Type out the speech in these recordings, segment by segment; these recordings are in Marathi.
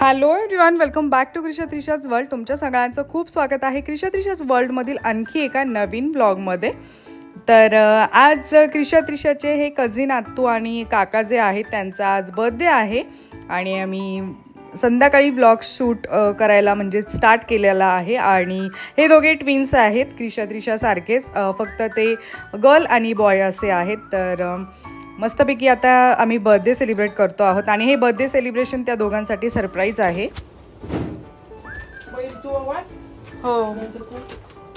Hello everyone welcome back to Krisha Trisha's world तुमच्या सगळ्यांचं खूप स्वागत आहे क्रिशा त्रिशाज वर्ल्डमधील आणखी एका नवीन ब्लॉगमध्ये तर आज क्रिशा त्रिशाचे हे कझिन आत्तू आणि काका जे आहेत त्यांचा आज बर्थडे आहे. आणि आम्ही संध्याकाळी ब्लॉग शूट करायला म्हणजे स्टार्ट केलेला आहे. आणि हे दोघे ट्विन्स आहेत क्रिशा त्रिशासारखेच फक्त ते गर्ल आणि बॉय असे आहेत. तर मस्तपैकी आता आम्ही बर्थडे सेलिब्रेट करतो आहोत. आणि हे बर्थडे सेलिब्रेशन त्या दोघांसाठी सरप्राईज आहे. हो.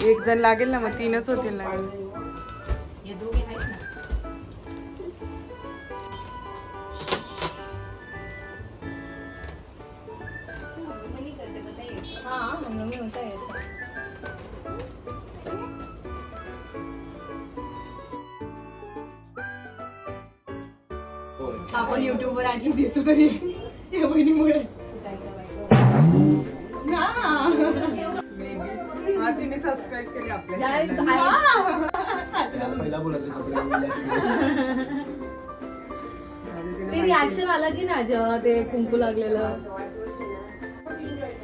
एक जण लागेल ना मग तीनच होतील ना आपण युट्यूब वर ऍटलीस्ट येतो तरी या बहिणीमुळे. हा. तिने सबस्क्राईब केली आपल्या पहिला बोलायचं कपडे ते रिॲक्शन आला की ना जेव्हा ते कुंकू लागलेलं?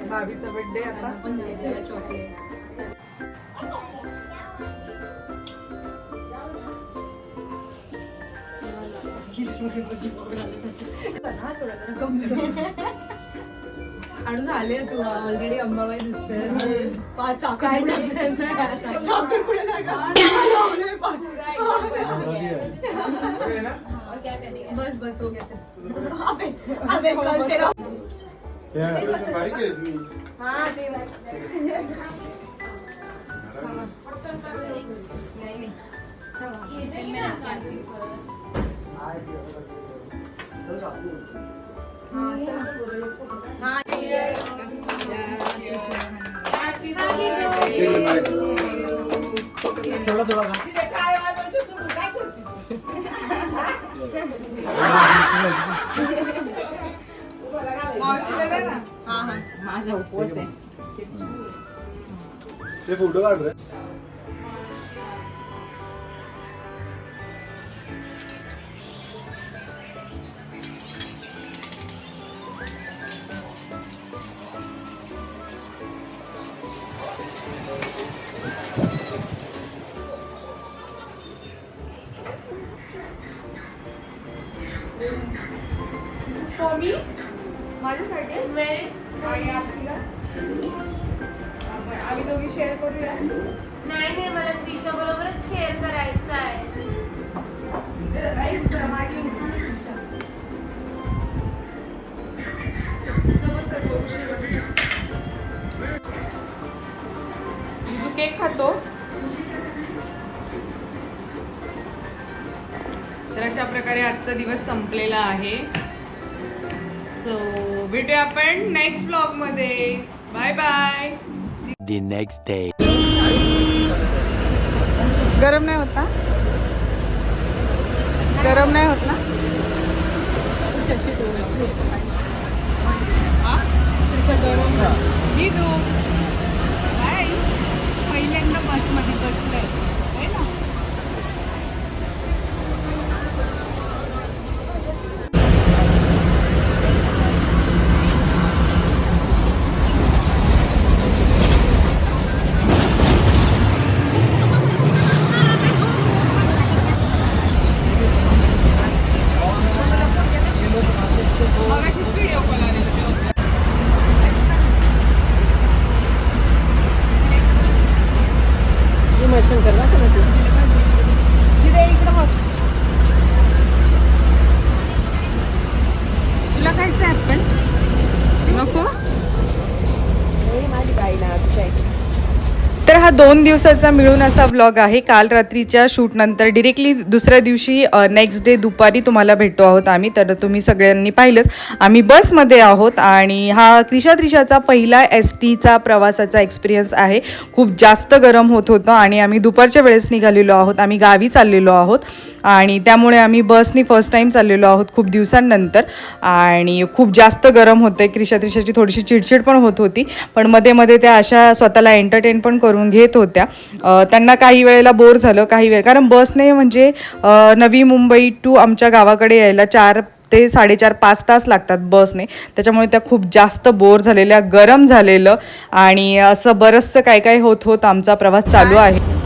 भावीचा बर्थडे आता. थोडं जरा कमी आणि झाले तू ऑलरेडी अंबाबाई दिसते पाच साखर पुढे बस बस हो गया. अबे कल तेरा हा ते माझा उपवास आहे. ते फोटो काढ मी माझ्यासाठी आणि आत्तीला आम्ही दोघी शेअर करूया. नाही नाही मला दिशा बरोबरच शेअर करायचं आहे. केक खातो. तर अशा प्रकारे आजचा दिवस संपलेला आहे. सो भेटूया आपण नेक्स्ट ब्लॉगमध्ये. Bye bye the next day. गरम नाही होता गरम नाही होत ना? हा? दीदू हाय पहिल्यांदा बसमध्ये बसलंय है ना मगाशीच व्हिडिओ कॉल आलेला तेव्हा. तिथे इकडं बघ. तुला खायचं ऍपल नको तर हा दोन दिवसाचा मिळून असा व्लॉग आहे. काल रात्रीच्या शूटनंतर डिरेक्टली दुसऱ्या दिवशी नेक्स्ट डे दुपारी तुम्हाला भेटतो आहोत आम्ही. तर तुम्ही सगळ्यांनी पाहिलंच. आम्ही बसमध्ये आहोत आणि हा क्रिशा त्रिशाचा पहिला एस टीचा प्रवासाचा एक्सपिरियन्स आहे. खूप जास्त गरम होत होतं आणि आम्ही दुपारच्या वेळेस निघालेलो आहोत. आम्ही गावी चाललेलो आहोत. आणि त्यामुळे आम्ही बसनी फर्स्ट टाईम चाललेलो आहोत खूप दिवसांनंतर. आणि खूप जास्त गरम होते क्रिशा त्रिशाची थोडीशी चिडचिड पण होत होती. पण मध्ये मध्ये त्या अशा स्वतःला एंटरटेन पण करून घेत होत्या. त्यांना काही वेळेला बोर झालं काही वेळ. कारण बसने म्हणजे नवी मुंबई टू आमच्या गावाकडे यायला चार ते साडेचार पाच तास लागतात बसने. त्याच्यामुळे त्या खूप जास्त बोर झालेल्या गरम झालेलं. आणि असं बरंचसं काय काय होत होत आमचा प्रवास चालू आहे.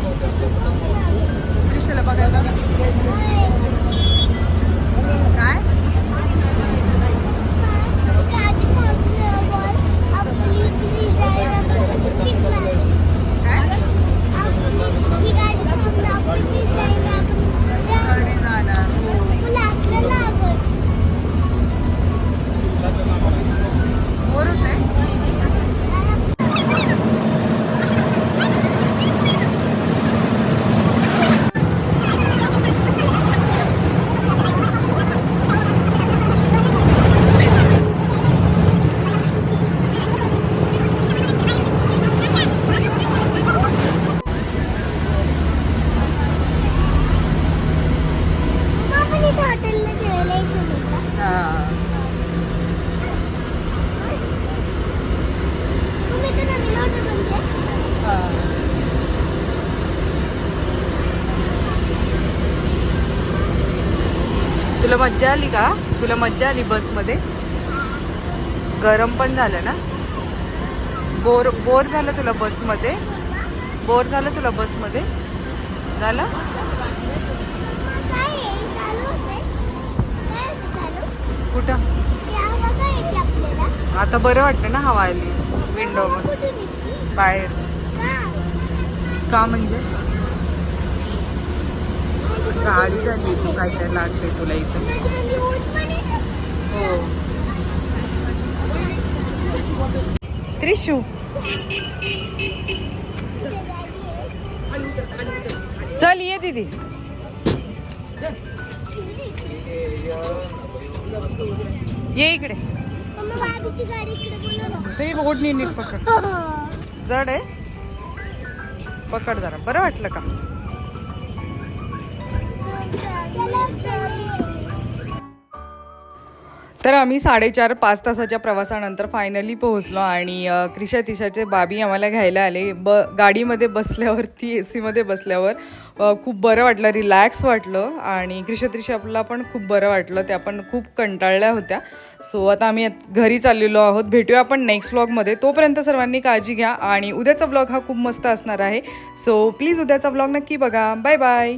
तुला मज्जा आली का? तुला मज्जा आली बसमध्ये? गरम पण झालं ना? बोर बोर झालं तुला बसमध्ये? बोर झालं तुला बसमध्ये? झालं? कुठं? आता बरं वाटतं ना हवा आली. विंडो बाहेर. का म्हणजे? गाडी झाली तू काय काय लागते तुला इथं. हो. त्रिशू. चल ये दीदी. ये इकडे. ते ओढणी नीट पकड. जड आहे. पकड जरा. बरं वाटलं का? तर आम्ही साडेचार पाच तासाच्या प्रवासानंतर फायनली पोहोचलो आणि क्रिशा तिशाचे बाबी आम्हाला घ्यायला आले. ब गाडीमध्ये बसल्यावरती ए सीमध्ये बसल्यावर खूप बरं वाटलं रिलॅक्स वाटलं आणि क्रिशा तिशाला पण खूप बरं वाटलं. त्या पण खूप कंटाळल्या होत्या. सो आता आम्ही घरी चाललेलो आहोत. भेटूया आपण नेक्स्ट व्लॉगमध्ये तोपर्यंत सर्वांनी काळजी घ्या आणि उद्याचा व्लॉग हा खूप मस्त असणार आहे. सो प्लीज उद्याचा व्लॉग नक्की बघा. Bye bye